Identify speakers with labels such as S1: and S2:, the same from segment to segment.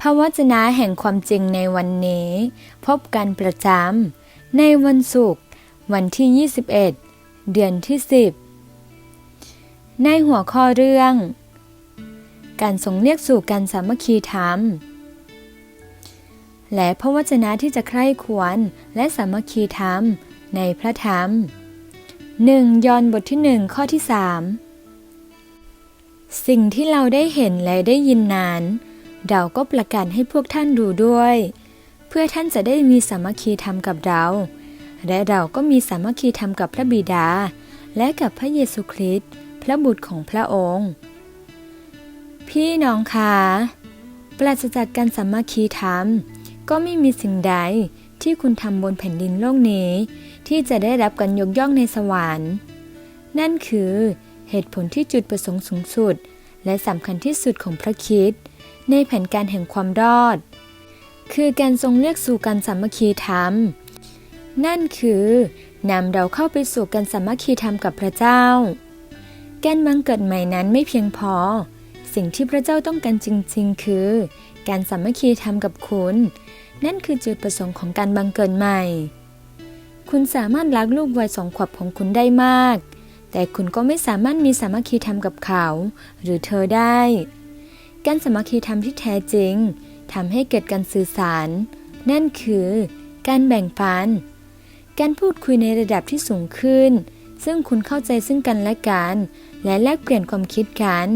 S1: พระวจนะแห่งความจริงในวันนี้ พบกันประจำในวันศุกร์วันที่ 21 เดือนที่ 10 ในหัวข้อเรื่อง การส่งเรียกสู่การสามัคคีธรรม และพระวจนะที่จะใคร่ควรและสามัคคีธรรมในพระธรรม 1 ยอห์นบทที่ 1 ข้อที่ 3 สิ่งที่เราได้เห็นและได้ยินนาน เราก็ประกาศให้พวกท่านดูด้วย เพื่อท่านจะได้มีสามัคคีธรรมกับเรา และเราก็มีสามัคคีธรรมกับพระบิดา และกับพระเยซูคริสต์พระบุตรของพระองค์ พี่น้องคะปราศจากการสามัคคีธรรม ก็ไม่มีสิ่งใดที่คุณทำบนแผ่นดินโลกนี้ ที่จะได้รับการยกย่องในสวรรค์ นั่นคือเหตุผลที่จุดประสงค์สูงสุด และสำคัญที่สุดของพระคิด ในแผนการแห่งความรอด คือการทรงเรียกสู่การสามัคคีธรรม นั่นคือนำเราเข้าไปสู่การสามัคคีธรรมกับพระเจ้า การบังเกิดใหม่นั้นไม่เพียงพอ สิ่งที่พระเจ้าต้องการจริง ๆ คือ การสามัคคีธรรมกับคุณ นั่นคือจุดประสงค์ของการบังเกิดใหม่ คุณสามารถรักลูกวัยสองขวบของคุณได้มาก แต่คุณก็ไม่สามารถมีสามัคคีธรรมกับเขา หรือเธอได้ การสมัคคีธรรมที่แท้จริงทำให้เกิดการสื่อสาร นั่นคือการแบ่งปัน การพูดคุยในระดับที่สูงขึ้น ซึ่งคุณเข้าใจซึ่งกันและกัน และแลกเปลี่ยนความคิดกัน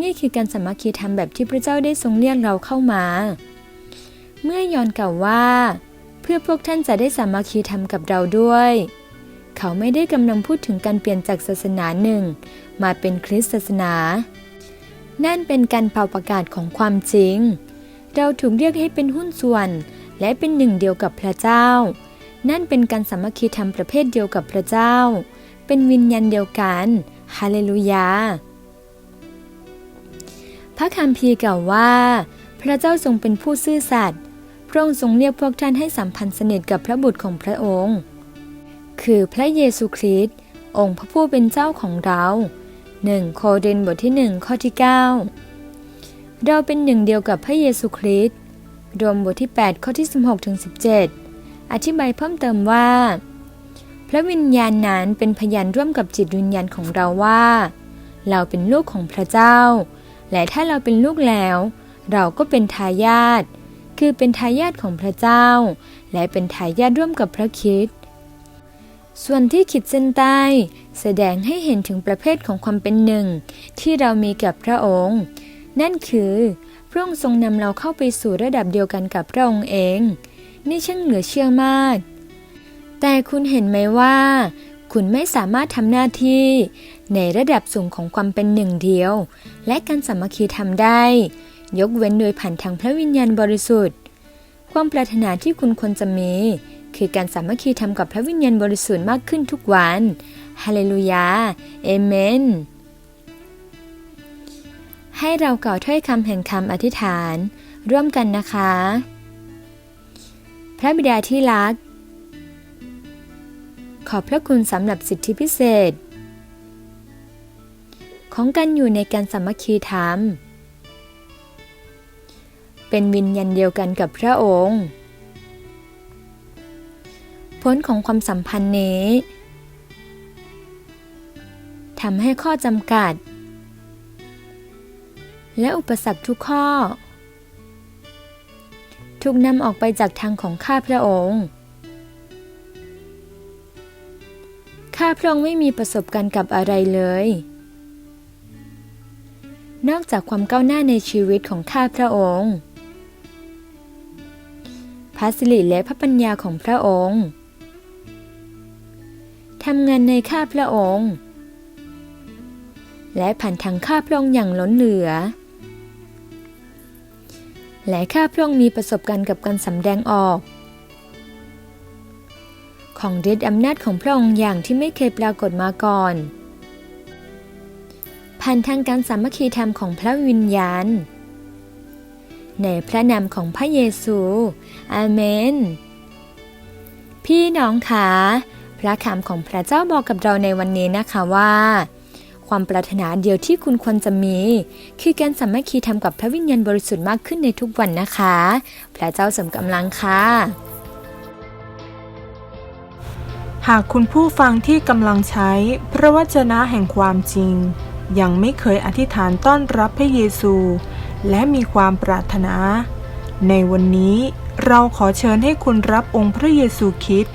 S1: นี่คือการสมัคคีธรรมแบบที่พระเจ้าได้ทรงเรียกเราเข้ามา เมื่อยอนกล่าวว่า เพื่อพวกท่านจะได้สามัคคีธรรมกับเราด้วย เขาไม่ได้กำลังพูดถึงการเปลี่ยนจากศาสนาหนึ่ง มาเป็นคริสตศาสนา นั่นเป็นการเป่าประกาศของความจริง เราถูกเรียกให้เป็นหุ้นส่วน และเป็นหนึ่งเดียวกับพระเจ้า นั่นเป็นการสามัคคีธรรมประเภทเดียวกับพระเจ้า เป็นวิญญาณเดียวกันฮาเลลูยา พระคัมภีร์กล่าวว่า พระเจ้าทรงเป็นผู้ซื่อสัตย์พระองค์ทรงเรียกพวกท่านให้สัมพันธ์สนิทกับพระบุตรของพระองค์ คือพระเยซูคริสต์องค์พระผู้เป็นเจ้าของเรา 1 โครินบทที่ 1 ข้อที่ 9 เราเป็นหนึ่งเดียวกับพระเยซูคริสต์รวมบทที่ 8 ข้อที่ 16ถึง17 อธิบายเพิ่มเติมว่า พระวิญญาณนั้นเป็นพยานร่วมกับจิตวิญญาณของเราว่า เราเป็นลูกของพระเจ้า และถ้าเราเป็นลูกแล้ว เราก็เป็นทายาทคือเป็นทายาทของพระเจ้า และเป็นทายาทร่วมกับพระคริสต์ส่วนที่ขีดเส้นใต้ แสดงให้เห็นถึงประเภทของความเป็นหนึ่ง ที่เรามีกับพระองค์ นั่นคือ พระองค์ทรงนำเราเข้าไปสู่ระดับเดียวกันกับพระองค์เอง นี่ช่างเหลือเชื่อมาก แต่คุณเห็นไหมว่า คุณไม่สามารถทำหน้าที่ ในระดับสูงของความเป็นหนึ่งเดียว และการสามัคคีทำได้ ยกเว้นโดยผ่านทางพระวิญญาณบริสุทธิ์ ความปรารถนาที่คุณควรจะมี คือการสามัคคีทำกับพระวิญญาณบริสุทธิ์มากขึ้นทุกวันฮาเลลูยาเอเมนให้เรากล่าวถ้อยคำแห่งคำอธิษฐาน ร่วมกันนะคะ พระบิดาที่รัก ขอบพระคุณสำหรับสิทธิพิเศษ ของการอยู่ในการสามัคคีธรรม เป็นวิญญาณเดียวกันกับพระองค์ ผลของความสัมพันธ์นี้ทำให้ข้อจำกัด และอุปสรรคทุกข้อ ถูกนำออกไปจากทางของข้าพระองค์ ข้าพระองค์ไม่มีประสบการณ์กับอะไรเลย นอกจากความก้าวหน้าในชีวิตของข้าพระองค์พระสิริและพระปัญญาของพระองค์ ทำงานในข้าพระองค์ และผ่านทางข้าพระองค์อย่างล้นเหลือ และข้าพระองค์มีประสบการณ์กับการสำแดงออก ของฤทธิอำนาจของพระองค์อย่างที่ไม่เคยปรากฏมาก่อนผ่านทางการสามัคคีธรรมของพระวิญญาณ ในพระนามของพระเยซู อาเมน พี่น้องคะ พระคำของพระเจ้าบอกกับเราในวันนี้นะคะว่า ความปรารถนาเดียวที่คุณควรจะมี คือการสามัคคีธรรมกับพระวิญญาณบริสุทธิ์มากขึ้นในทุกวันนะคะ พระเจ้าสมกำลังค่ะ
S2: หากคุณผู้ฟังที่กำลังใช้ พระวจนะแห่งความจริง ยังไม่เคยอธิษฐานต้อนรับพระเยซู และมีความปรารถนา ในวันนี้เราขอเชิญให้คุณรับองค์พระเยซูคริสต์